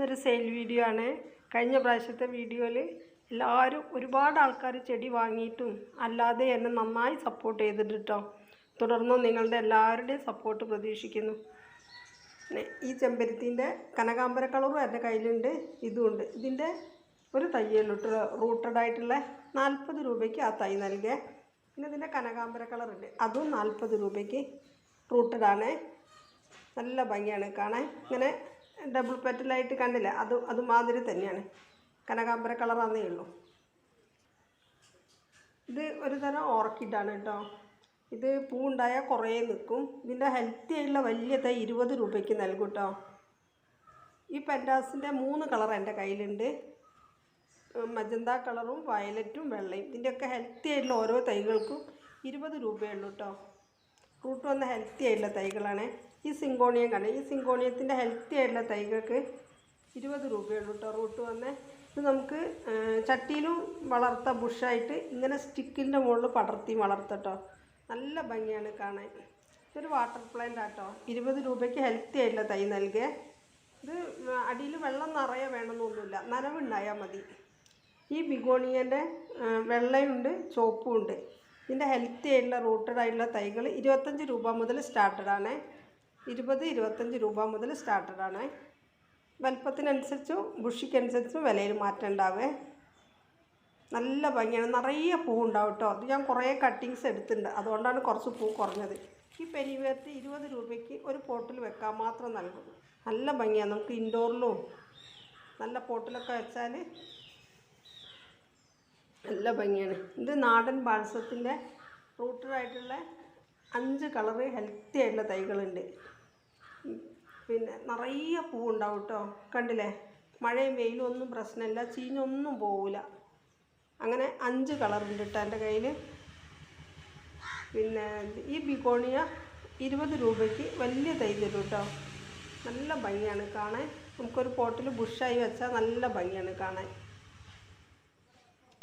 ഇന്നൊരു sale video ആണ്. കഴിഞ്ഞ പ്രാവശ്യത്തെ വീഡിയോയിൽ എല്ലാവരും ഒരുപാട് ആൾക്കാർ ചെടി വാങ്ങിയിട്ടും അല്ലാതെ എന്നെ നന്നായി സപ്പോർട്ട് ചെയ്തിട്ട് കേട്ടോ തുടർന്നും നിങ്ങളുടെ എല്ലാവരുടെയും സപ്പോർട്ട് പ്രതീക്ഷിക്കുന്നു. ഈ ചെമ്പരത്തിന്റെ കനകാമ്പര കളറും എന്റെ കയ്യിലുണ്ട്. ഇതുമുണ്ട് ഇതിന്റെ ഒരു തയ്യല്ലോ റൂട്ടഡ് ആയിട്ടുള്ള നാൽപ്പത് രൂപയ്ക്ക് ആ തൈ നൽകേ. പിന്നെ ഇതിന്റെ കനകാമ്പര കളറുണ്ട് അതും നാൽപ്പത് രൂപയ്ക്ക് റൂട്ടഡാണ് നല്ല ഭംഗിയാണ് കാണാൻ. ഇങ്ങനെ ഡബിൾ പെറ്റലായിട്ട് കണ്ടില്ല? അത് അതുമാതിരി തന്നെയാണ്. കനകാംബര കളറാന്നേ ഉള്ളൂ. ഇത് ഒരു തരം ഓർക്കിഡാണ് കേട്ടോ. ഇത് പൂവുണ്ടായാൽ കുറേ നിൽക്കും. ഇതിന്റെ ഹെൽത്തി ആയിട്ടുള്ള വലിയ തൈ ഇരുപത് രൂപയ്ക്ക് നൽകും കേട്ടോ. ഈ പെന്റാസിന്റെ മൂന്ന് കളർ എന്റെ കയ്യിലുണ്ട്. മജന്ത കളറും വയലറ്റും വെള്ളയും. ഇതിന്റെയൊക്കെ ഹെൽത്തി ആയിട്ടുള്ള ഓരോ തൈകൾക്കും ഇരുപത് രൂപയുള്ളൂ കേട്ടോ. റൂട്ട് വന്ന ഹെൽത്തി ആയിട്ടുള്ള തൈകളാണ്. ഈ സിങ്കോണിയം കണ്ട? ഈ സിങ്കോണിയത്തിന്റെ ഹെൽത്തി ആയിട്ടുള്ള തൈകൾക്ക് ഇരുപത് രൂപയുള്ളൂ കേട്ടോ റൂട്ട് വന്നേ. ഇത് നമുക്ക് ചട്ടിയിലും വളർത്ത ബുഷായിട്ട് ഇങ്ങനെ സ്റ്റിക്കിന്റെ മുകളിൽ പടർത്തി വളർത്തട്ടോ നല്ല ഭംഗിയാണ് കാണാൻ. ഇതൊരു വാട്ടർ പ്ലാന്റ് ആട്ടോ ഇരുപത് രൂപയ്ക്ക് ഹെൽത്തി ആയിട്ടുള്ള തൈ നൽകുക ഇത് അടിയിൽ വെള്ളം നിറയെ വേണമെന്നൊന്നുമില്ല. നനവുണ്ടായാൽ മതി. ഈ ബിഗോണിയന്റെ വെള്ളയുണ്ട് ചുവപ്പും ഉണ്ട്. ഇതിന്റെ ഹെൽത്തി ആയിട്ടുള്ള റൂട്ടഡ് ആയിട്ടുള്ള തൈകൾ ഇരുപത്തഞ്ച് രൂപ മുതൽ സ്റ്റാർട്ടഡ് ആണ്. ഇരുപത് ഇരുപത്തഞ്ച് രൂപ മുതൽ സ്റ്റാർട്ടഡ് ആണ്. വലിപ്പത്തിനനുസരിച്ചും ബുഷിക്കനുസരിച്ചും വിലയിൽ മാറ്റം ഉണ്ടാവേ. നല്ല ഭംഗിയാണ്. നിറയെ പൂ ഉണ്ടാവും കേട്ടോ ഞാൻ കുറേ കട്ടിങ്സ് എടുത്തിട്ടുണ്ട്. അതുകൊണ്ടാണ് കുറച്ച് പൂ കുറഞ്ഞത്. ഈ പെരിവേർത്ത് ഇരുപത് രൂപയ്ക്ക് ഒരു പോട്ടിൽ വെക്കാൻ മാത്രം നൽകും നല്ല ഭംഗിയാണ് നമുക്ക് ഇൻഡോറിലും നല്ല പോട്ടിലൊക്കെ വെച്ചാൽ നല്ല ഭംഗിയാണ്. ഇത് നാടൻ ബാൾസത്തിന്റെ റൂട്ടഡ് ആയിട്ടുള്ള അഞ്ച് കളറ് ഹെൽത്തി ആയിട്ടുള്ള തൈകളുണ്ട്. പിന്നെ നിറയെ പൂവുണ്ടാവും കേട്ടോ കണ്ടില്ലേ? മഴയും വെയിലും ഒന്നും പ്രശ്നമില്ല. ചീഞ്ഞൊന്നും പോവില്ല അങ്ങനെ അഞ്ച് കളറുണ്ട് കേട്ടോ എന്റെ കയ്യിൽ. പിന്നെ ഈ ബിഗോണിയ ഇരുപത് രൂപയ്ക്ക് വലിയ തൈ തരും കേട്ടോ നല്ല ഭംഗിയാണ് കാണാൻ. നമുക്കൊരു പോട്ടിൽ ബുഷായി വെച്ചാൽ നല്ല ഭംഗിയാണ് കാണാൻ.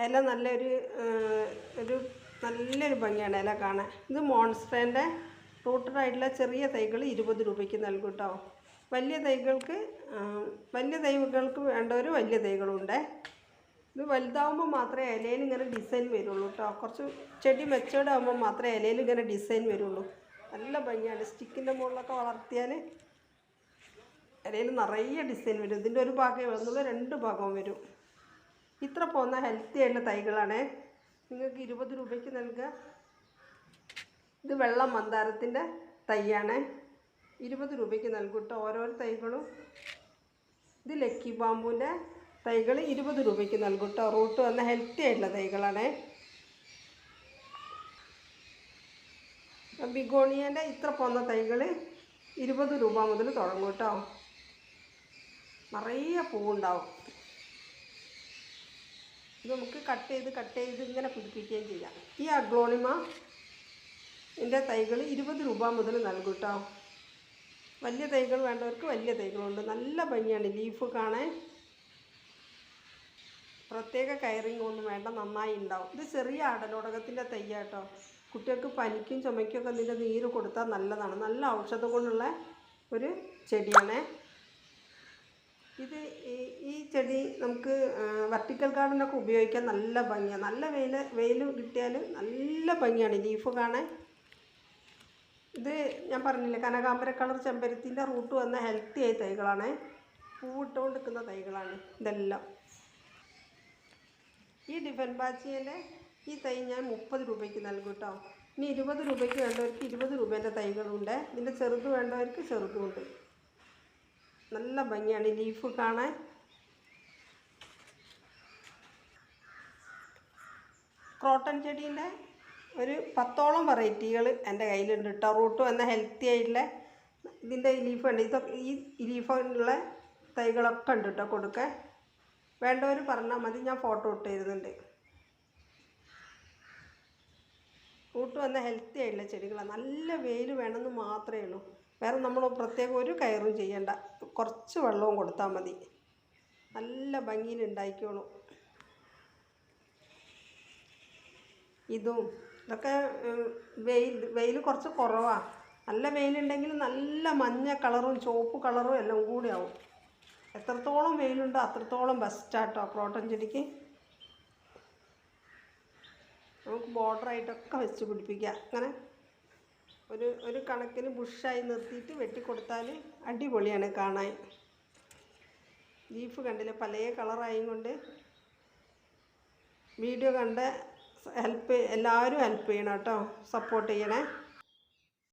ഇല നല്ലൊരു ഒരു നല്ലൊരു ഭംഗിയാണ് ഇല കാണാൻ. ഇത് മോൺസ്ട്രേന്റെ റൂട്ടഡായിട്ടുള്ള ചെറിയ തൈകൾ ഇരുപത് രൂപയ്ക്ക് നൽകും കേട്ടോ വലിയ തൈകൾക്ക് വലിയ തൈകൾക്ക് വേണ്ടവർ വലിയ തൈകളുണ്ട്. ഇത് വലുതാവുമ്പോൾ മാത്രമേ ഇലയിൽ ഇങ്ങനെ ഡിസൈൻ വരുള്ളൂ കേട്ടോ കുറച്ച് ചെടി മെച്ചേർഡ് ആകുമ്പോൾ മാത്രമേ ഇലയിൽ ഇങ്ങനെ ഡിസൈൻ വരുള്ളൂ. നല്ല ഭംഗിയാണ്. സ്റ്റിക്കിന്റെ മുകളിലൊക്കെ വളർത്തിയാൽ ഇലയിൽ നിറയെ ഡിസൈൻ വരും. ഇതിന്റെ ഒരു ഭാഗമേ വരുന്നുള്ളൂ രണ്ട് ഭാഗവും വരും. ഇത്ര പോകുന്ന ഹെൽത്തി ആയിട്ടുള്ള തൈകളാണ്. നിങ്ങൾക്ക് ഇരുപത് രൂപയ്ക്ക് നൽകുക. ഇത് വെള്ള മന്ദാരത്തിന്റെ തൈയാണ്. ഇരുപത് രൂപയ്ക്ക് നൽകൂട്ടോ കേട്ടോ ഓരോരോ തൈകളും ഇത് ലക്കി ബാമ്പുവിന്റെ തൈകൾ ഇരുപത് രൂപയ്ക്ക് നൽകൂട്ടോ റൂട്ട് വന്ന ഹെൽത്തി ആയിട്ടുള്ള തൈകളാണ്. ബിഗോണിയേന്റെ ഇത്ര പോന്ന തൈകൾ ഇരുപത് രൂപ മുതൽ തുടങ്ങൂട്ടോ നിറയെ പൂവുണ്ടാവും. ഇത് നമുക്ക് കട്ട് ചെയ്ത് കട്ട് ചെയ്ത് ഇങ്ങനെ പുതുപ്പിക്കുകയും ചെയ്യാം. ഈ അഗ്ലോണിമ എന്റെ തൈകൾ ഇരുപത് രൂപ മുതൽ നൽകും കേട്ടോ വലിയ തൈകൾ വേണ്ടവർക്ക് വലിയ തൈകളുണ്ട്. നല്ല ഭംഗിയാണ് ലീഫ് കാണാൻ. പ്രത്യേക കയറിങ് ഒന്നും വേണ്ട നന്നായി ഉണ്ടാവും. ഇത് ചെറിയ ആടലോടകത്തിന്റെ തയ്യാട്ടോ കുട്ടികൾക്ക് പനിക്കും ചുമയ്ക്കും ഒക്കെ ഇതിന്റെ നീര് കൊടുത്താൽ നല്ലതാണ്. നല്ല ഔഷധം കൊണ്ടുള്ള ഒരു ചെടിയാണ്. ഇത് ഈ ചെടി നമുക്ക് വെർട്ടിക്കൽ ഗാർഡനൊക്കെ ഉപയോഗിക്കാൻ നല്ല ഭംഗിയാണ് നല്ല വെയിൽ വെയിൽ കിട്ടിയാൽ നല്ല ഭംഗിയാണ് ലീഫ് കാണാൻ. ഇത് ഞാൻ പറഞ്ഞില്ലേ കനകാമ്പര കളർ ചെമ്പരത്തിന്റെ റൂട്ട് വന്ന ഹെൽത്തി ആയ തൈകളാണ്. പൂവിട്ടുകൊണ്ട് നിൽക്കുന്ന തൈകളാണ് ഇതെല്ലാം. ഈ ഡിഫൻ ബാച്ചിന്റെ ഈ തൈ ഞാൻ മുപ്പത് രൂപയ്ക്ക് നൽകും കേട്ടോ. ഇനി ഇരുപത് രൂപയ്ക്ക് വേണ്ടവർക്ക് ഇരുപത് രൂപേന്റെ തൈകളുണ്ട്. ഇതിന്റെ ചെറുത് വേണ്ടവർക്ക് ചെറുതുമുണ്ട്. നല്ല ഭംഗിയാണ് ലീഫ് കാണാൻ. ക്രോട്ടൺ ചെടീന്റെ ഒരു പത്തോളം വെറൈറ്റികൾ എന്റെ കയ്യിലുണ്ട് കേട്ടോ റൂട്ട് വന്ന ഹെൽത്തി ആയിട്ടുള്ള ഇതിന്റെ ലീഫ് ഉണ്ട് ഇതൊക്കെ ഈ ലീഫുള്ള തൈകളൊക്കെ ഉണ്ട് കേട്ടോ കൊടുക്കാൻ. വേണ്ടവർ പറഞ്ഞാൽ മതി ഞാൻ ഫോട്ടോ ഇട്ട് തരുന്നുണ്ട് റൂട്ട് വന്ന ഹെൽത്തി ആയിട്ടുള്ള ചെടികളാണ് നല്ല വെയിൽ വേണമെന്ന് മാത്രമേ ഉള്ളൂ. വേറെ നമ്മൾ പ്രത്യേകം ഒരു കയറും ചെയ്യണ്ട. കുറച്ച് വെള്ളവും കൊടുത്താൽ മതി. നല്ല ഭംഗിയിൽ ഉണ്ടായിക്കോളും ഇതും ഇതൊക്കെ വെയിൽ വെയിൽ കുറച്ച് കുറവാണ് നല്ല വെയിലുണ്ടെങ്കിൽ നല്ല മഞ്ഞ കളറും ചുവപ്പ് കളറും എല്ലാം കൂടി ആവും. എത്രത്തോളം വെയിലുണ്ടോ അത്രത്തോളം ബെസ്റ്റാട്ടോ ക്രോട്ടൻ ചെടിക്ക്. നമുക്ക് ബോർഡറായിട്ടൊക്കെ വെച്ച് പിടിപ്പിക്കാം. അങ്ങനെ ഒരു ഒരു കണക്കിന് ബുഷായി നിർത്തിയിട്ട് വെട്ടിക്കൊടുത്താൽ അടിപൊളിയാണ് കാണാൻ. ലീഫ് കണ്ടില്ല? പല കളറായും കൊണ്ട് വീഡിയോ കണ്ട് ഹെൽപ്പ് എല്ലാവരും ഹെൽപ്പ് ചെയ്യണം കേട്ടോ. സപ്പോർട്ട് ചെയ്യണേ.